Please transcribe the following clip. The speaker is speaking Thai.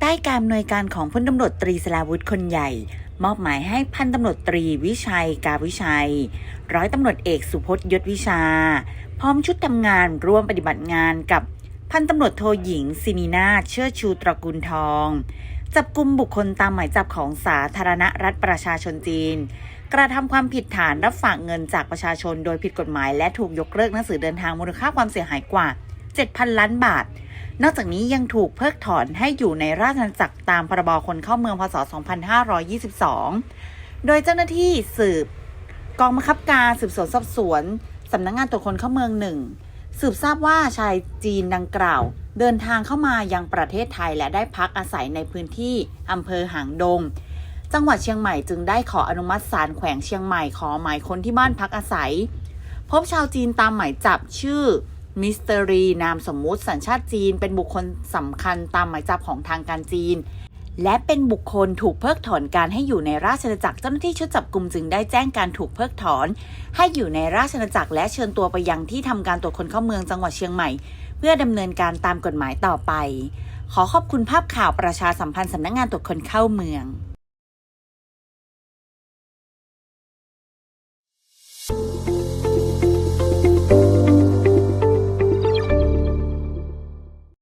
ใต้การอำนวยการของพลตำรวจตรีสลาวุธคนใหญ่ มอบหมายให้พันตำรวจตรีวิชัย กาวิชัย ร้อยตำรวจเอกสุพจน์ยศวิชา พร้อมชุดทำงานร่วมปฏิบัติงานกับพันตำรวจโทหญิงซินีนาเชื่อชูตระกูลทอง จับกลุ่มบุคคลตามหมายจับของสาธารณรัฐประชาชนจีน กระทำความผิดฐานรับฝากเงินจากประชาชนโดยผิดกฎหมาย และถูกยกเลิกหนังสือเดินทางมูลค่าความเสียหายกว่า 7,000 ล้านบาท นอกจากนี้ยังถูกเพิกถอนให้อยู่ในราชอาณาจักรตามพรบคนเข้าเมืองพศ 2522 โดยเจ้าหน้าที่สืบกองบังคับการสืบสวนสอบสวนสำนักงานตรวจคนเข้าเมืองหนึ่งสืบทราบว่าชายจีนดังกล่าว เดินทางเข้ามายังประเทศไทยและได้พักอาศัยในพื้นที่อำเภอหางดง จังหวัดเชียงใหม่จึงได้ขออนุมัติศาลแขวงเชียงใหม่ขอหมายค้นที่บ้านพักอาศัย พบชาวจีนตามหมายจับชื่อ มิสเตอรีนามสมมุติสัญชาติจีน เป็นบุคคลสำคัญตามหมายจับของทางการจีน และเป็นบุคคลถูกเพิกถอนการให้อยู่ในราชอาณาจักรเจ้าหน้าที่ชุดจับกลุ่มจึงได้แจ้งการถูกเพิกถอน ให้อยู่ในราชอาณาจักรและเชิญตัวไปยังที่ทำการตรวจคนเข้าเมืองจังหวัดเชียงใหม่ เพื่อดำเนินการตามกฎหมายต่อไป ขอขอบคุณภาพข่าวประชาสัมพันธ์สำนักงานตรวจคนเข้าเมือง